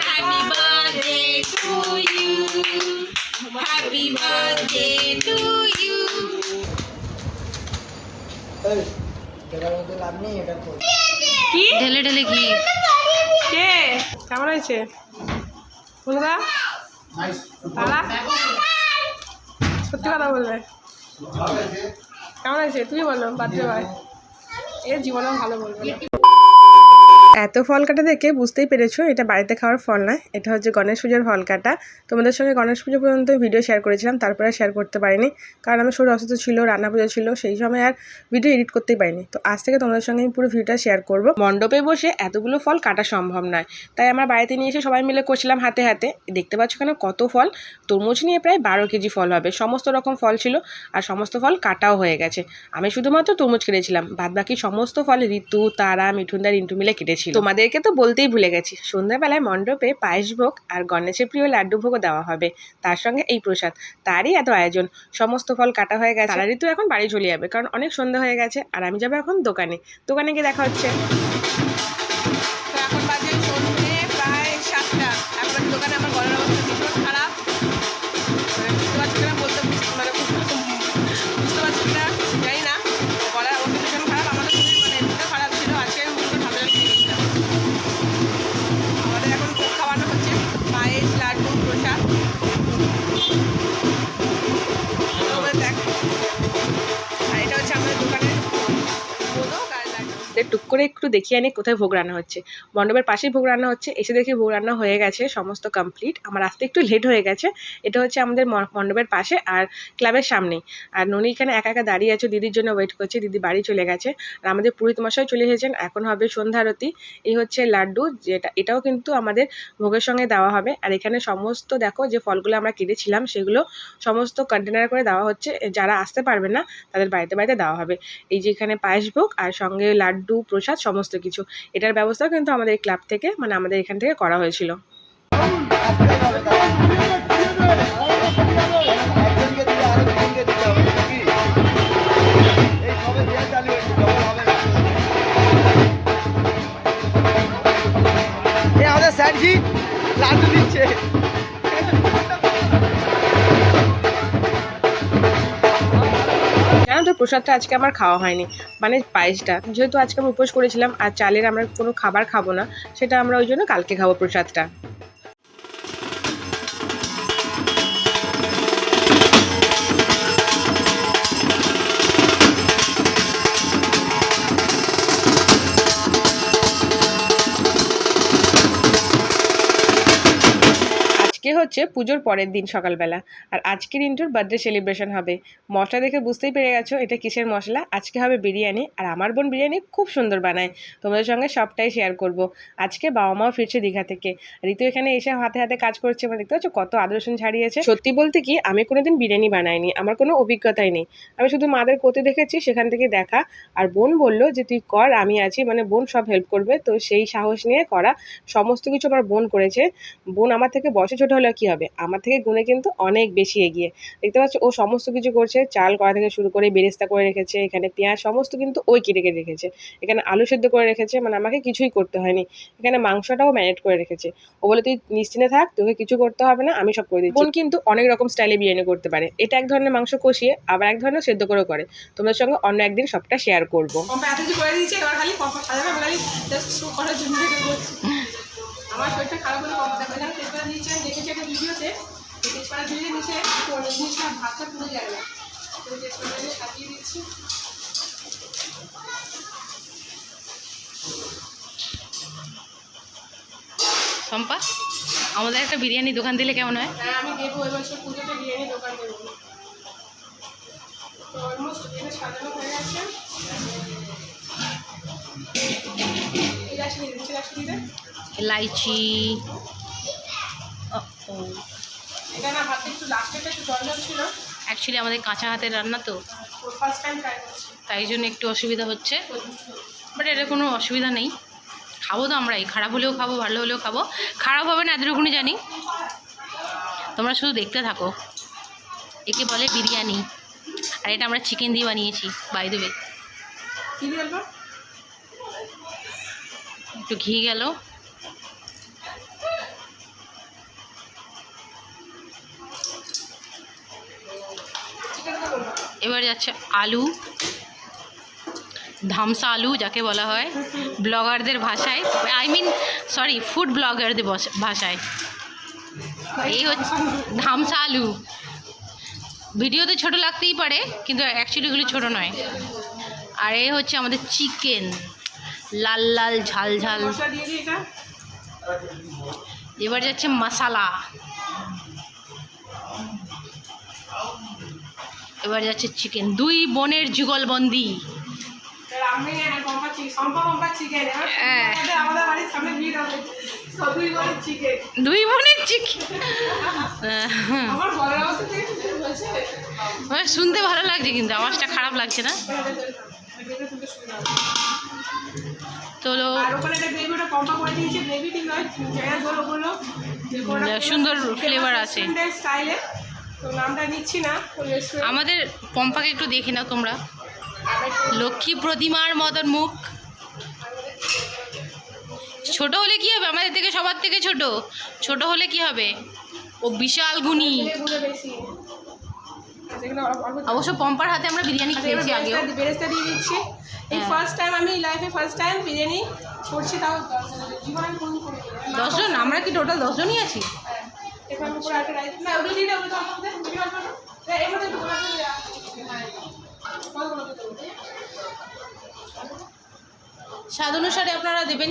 Happy birthday to you. Happy birthday to you. কি? ঢেলে ঢেলে ঘি। কে? কেমন হয়েছে? বলগা তারা? সত্যি কথা বলবে। কেমন হয়েছে? তুমি বলো বার্থডে ভাই। এর জীবনে ভালো বলবে। এত ফল কাটা দেখে বুঝতেই পেরেছ, এটা বাড়িতে খাওয়ার ফল না, এটা হচ্ছে গণেশ পুজোর ফল কাটা। তোমাদের সঙ্গে গণেশ পুজো পর্যন্ত ভিডিও শেয়ার করেছিলাম, তারপরে শেয়ার করতে পারিনি, কারণ আমার শরীর অসুস্থ ছিল, রান্না পুজো ছিল, সেই সময় আর ভিডিও এডিট করতেই পারিনি। তো আজ থেকে তোমাদের সঙ্গে আমি পুরো ভিডিওটা শেয়ার করব। মণ্ডপে বসে এতগুলো ফল কাটা সম্ভব নয়, তাই আমার বাড়িতে নিয়ে এসে সবাই মিলে করছিলাম হাতে হাতে। দেখতে পাচ্ছ কেন কত ফল? তরমুজ নিয়ে প্রায় বারো কেজি ফল হবে, সমস্ত রকম ফল ছিল, আর সমস্ত ফল কাটাও হয়ে গেছে। আমি শুধুমাত্র তরমুজ কেটেছিলাম বাদ বাকি সমস্ত ফল ঋতু, তারা, মিঠুনদা ইন্টু মিলে কেটেছিল তোমাদেরকে তো বলতেই ভুলে গেছি সন্ধ্যাবেলায় মণ্ডপে পায়েস ভোগ আর গণেশের প্রিয় লাড্ডু ভোগও দেওয়া হবে তার সঙ্গে এই প্রসাদ তারই এত আয়োজন সমস্ত ফল কাটা হয়ে গেছে। তারারই তো এখন বাড়ি চলে যাবে কারণ অনেক সন্ধ্যা হয়ে গেছে আর আমি যাব এখন দোকানে দোকানে গিয়ে দেখা হচ্ছে। টুক করে একটু দেখিয়ে আনি কোথায় ভোগ রান্না হচ্ছে। মণ্ডপের পাশেই ভোগ রান্না হচ্ছে, এসে দেখি ভোগ রান্না হয়ে গেছে সমস্ত কমপ্লিট আমার আসতে একটু লেট হয়ে গেছে। এটা হচ্ছে আমাদের মণ্ডপের পাশে আর ক্লাবের সামনেই। আর ননি এখানে একা একা দাঁড়িয়ে আছে, দিদির জন্য ওয়েট করছে, দিদি বাড়ি চলে গেছে। আর আমাদের পুরোহিত মশাই চলে এসেছেন, এখন হবে সন্ধ্যা আরতি। এই হচ্ছে লাড্ডু, যেটা, এটাও কিন্তু আমাদের ভোগের সঙ্গে দেওয়া হবে। আর এখানে সমস্ত দেখো যে ফলগুলো আমরা কেটেছিলাম, সেগুলো সমস্ত কন্টেনার করে দেওয়া হচ্ছে। যারা আসতে পারবে না, তাদের বাড়িতে বাড়িতে দেওয়া হবে। এই যে এখানে পায়েস ভোগ, আর সঙ্গে লাড্ডু প্রসাদ, সমস্ত কিছু। এটার ব্যবস্থা কিন্তু আমাদের ক্লাব থেকে মানে আমাদের এখান থেকে করা হয়েছিল। একজনকে দিলে প্রসাদটা আজকে আমার খাওয়া হয়নি মানে পায়েসটা। যেহেতু আজকে আমি উপোস করেছিলাম, আর চালের আমরা কোনো খাবার খাব না, সেটা আমরা ওই জন্য কালকে খাব প্রসাদটা। হচ্ছে পুজোর পরের দিন সকালবেলা। আর আজকে রিন্টুর বার্থডে সেলিব্রেশন হবে। মশলা দেখে বুঝতেই পেরে গেছো এটা কিসের মশলা? আজকে হবে বিরিয়ানি। আর আমার বোন বিরিয়ানি খুব সুন্দর বানায়। তোমাদের সঙ্গে সবটাই শেয়ার করব। আজকে বাবা মাও ফিরছে দীঘা থেকে। ঋতু এখানে এসে হাতে হাতে কাজ করছে মানে দেখতে পাচ্ছ কত আদর্শন ছাড়িয়েছে। সত্যি বলতে কি, আমি কোনোদিন বিরিয়ানি বানাইনি। আমার কোনো অভিজ্ঞতাই নেই। আমি শুধু মাদের করতে দেখেছি, সেখান থেকে দেখা। আর বোন বলল যে, তুই কর, আমি আছি। মানে বোন সব হেল্প করবে। তো সেই সাহস নিয়ে করা। সমস্ত কিছু আমার বোন করেছে। বোন আমার থেকে বয়সে ছোট হলে কি হবে? আমার থেকে গুণে কিন্তু অনেক বেশি এগিয়ে। দেখতে পাচ্ছ, ও সমস্ত কিছু করছে, চাল করা থেকে শুরু করে বেরেস্তা করে রেখেছে, এখানে পেঁয়াজ, সমস্ত কিন্তু ওই কেটে কেটে রেখেছে। এখানে আলু সেদ্ধ করে রেখেছে মানে আমাকে কিছুই করতে হয়নি। এখানে মাংসটাও ম্যারিনেট করে রেখেছে। ও বলে, তুই নিশ্চিন্তে থাক, তোকে কিছু করতে হবে না, আমি সব করে দিচ্ছি। বোন কিন্তু অনেক রকম স্টাইলে বিরিয়ানি করতে পারে। এটা এক ধরনের মাংস কষিয়ে, আবার এক ধরনের সেদ্ধ করে করে। তোমাদের সঙ্গে অন্য একদিন সবটা শেয়ার করব। করে এবার খালি খালি জন্য আমার শরীরটা খারাপ হলে কম তেজপাতা দিয়েছে আমি দেখেছি একটা ভিডিওতে তেজপাতা দিলে নিচে জিনিসটা ভাতটা পুড়ে না তো তেজপাতা দিয়ে সাজিয়ে দিচ্ছি। শম্পা আমাদের একটা বিরিয়ানি দোকান দিলে কেমন হয়? হ্যাঁ আমি দেবো সব পুজোতে বিরিয়ানি দোকান দেবো। তো অলমোস্ট এখানে সাজানো হয়ে গেছে। এলাইচি। অ্যাকচুয়ালি আমাদের কাঁচা হাতের রান্না তো। তাই জন্য একটু অসুবিধা হচ্ছে। বাট এটা কোনো অসুবিধা নেই। খাব তো আমরাই। খারাপ হলেও খাব, ভালো হলেও খাব। খারাপ হবে না, এতটুকুনি জানি। তোমরা শুধু দেখতে থাকো। একে বলে বিরিয়ানি। আর এটা আমরা চিকেন দিয়ে বানিয়েছি বাই দেবে বলব? একটু ঘি গেল। এবার যাচ্ছে আলু, ধামসা আলু যাকে বলা হয়, ব্লগারদের ভাষায়। আই মিন সরি ফুড ব্লগারদের ভাষায়। এই হচ্ছে ধামসা আলু। ভিডিওতে ছোট লাগতেই পারে, কিন্তু অ্যাকচুয়ালি এগুলো ছোটো নয়। আর এই হচ্ছে আমাদের চিকেন লাল লাল ঝাল ঝাল। এবার যাচ্ছে মশালা। এবার যাচ্ছে চিকেন দুই বোনের যুগলবন্দি। হ্যাঁ। দুই বোনের চিকেন আমার শুনতে ভালো লাগছে কিন্তু আওয়াজটা খারাপ লাগছে না? তো আর ওখানে একটা গ্রেভি ওটা পম্পা করে দিয়েছে। গ্রেভি ঠিক নয় জায়গা ধর ওগুলো সুন্দর ফ্লেভার আছে। না আমাদের পম্পাকে একটু দেখে নাও তোমরা। লক্ষ্মী প্রতিমার মতন মুখ। ছোট হলে কি হবে? আমাদের থেকে সবার থেকে ছোট। ছোট হলে কি হবে? ও বিশাল গুণী এগুলো বেশি আচ্ছা, এগুলো অল্প- অল্প অবশ্য পম্পার হাতে আমরা বিরিয়ানি খেয়েছি আগেও। বেরেস্তা- দিয়ে দিচ্ছি। এই হ্যাঁ। ফার্স্ট টাইম আমি লাইফে ফার্স্ট টাইম বিরিয়ানি করছি তাও দশজন আমরা কি টোটাল দশজনই আছি। হ্যাঁ। দেবো? স্বাদ অনুসারে আপনারা দেবেন।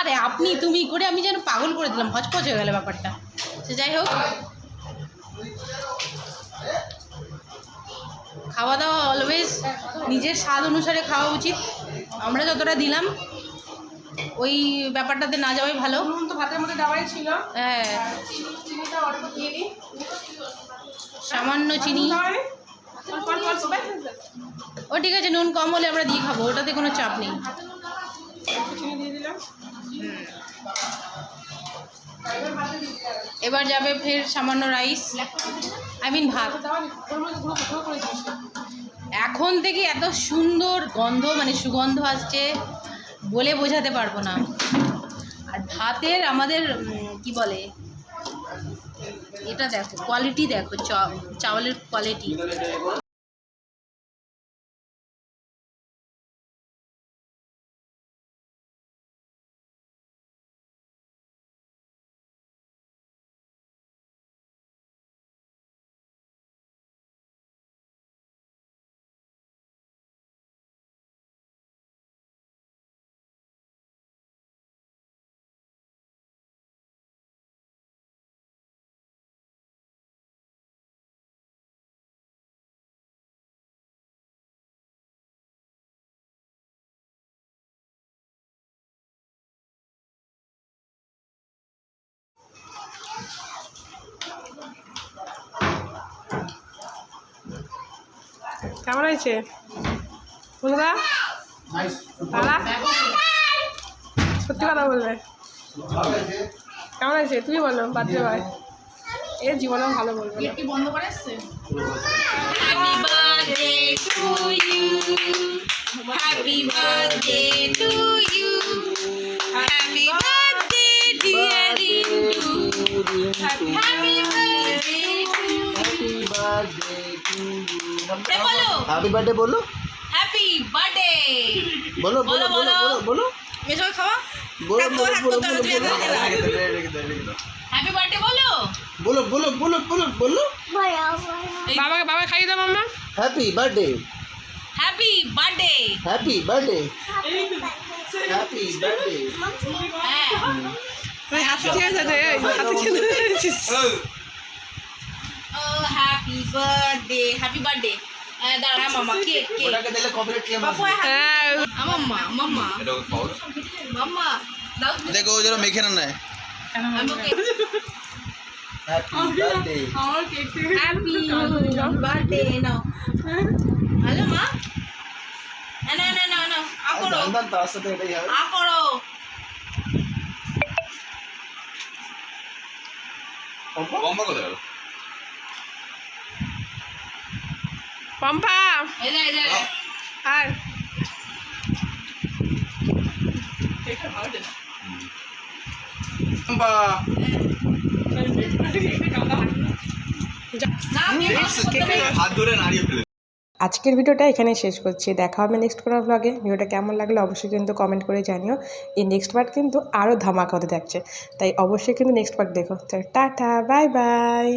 আরে আপনি তুমি করে আমি যেন পাগল করে দিলাম। হচপচ হয়ে গেল ব্যাপারটা। সে যাই হোক। খাওয়া দাওয়া অলওয়েজ নিজের স্বাদ অনুসারে খাওয়া উচিত। আমরা যতটা দিলাম ওই ব্যাপারটাতে না যাওয়াই ভালো। তো ভাতের মধ্যে দেওয়াই ছিল। হ্যাঁ। চিনিটা অল্প দিয়ে দিই। সামান্য চিনি। ও ঠিক আছে নুন কম হলে আমরা দিয়ে খাব ওটাতে কোনো চাপ নেই। চিনি দিয়ে দিলাম। এবার যাবে ফের সামান্য রাইস। আই মিন ভাত। এখন থেকে এত সুন্দর গন্ধ মানে সুগন্ধ আসছে বলে বোঝাতে পারব না। আর ভাতের আমাদের কি বলে? এটা দেখো কোয়ালিটি দেখো চাওয়ালের কোয়ালিটি কেমন হয়েছে? বন্ধুরা দাদা সত্যি কথা বলবে। কেমন হয়েছে? তুমি বলো বার্থডে ভাই। এ জীবনে ভালো বলবে বন্ধ করে এসছে? Happy birthday to you happy birthday to you happy birthday dear into happy birthday বলো হ্যাপি বার্থডে বলো। হ্যাপি বার্থডে বলো বলো, বলো বলো বলো। খাওয়া বলো। বলো বলো বলো হ্যাপি বার্থডে বলো। বলো। বলো বলো বলো বলো বাবাকে বাবা খাইয়ে দাও মাম্মা। Happy birthday happy birthday happy birthday happy birthday হ্যাঁ। হাতে খেয়ে যাবে হাতে খেয়ে ও হ্যাপি বার্থডে হ্যাপি বার্থডে দাঁড়া মামা কেক কেক ওটাকে দিলে কপিরাইট ক্লেম বাপু হ্যাঁ মাম্মা মাম্মা মাম্মা দাও দেখো ও যেন মেখে না নেয় আমি ওকে হ্যাপি বার্থডে আমার কেক থেকে হ্যাপি বার্থডে নাও হ্যালো মা না না না না না আ করো জানতাম তার সাথে এটাই হবে আ করো বম্বা কোথায় পম্পা। আর। আজকের ভিডিওটা এখানে শেষ করছি। দেখা হবে নেক্সট কোনো ব্লগে ভিডিওটা কেমন লাগল অবশ্যই কিন্তু কমেন্ট করে জানিও। এই নেক্সট পার্ট কিন্তু আরও ধামাকা হতে থাকছে। তাই অবশ্যই কিন্তু নেক্সট পার্ট দেখো। Tata bye bye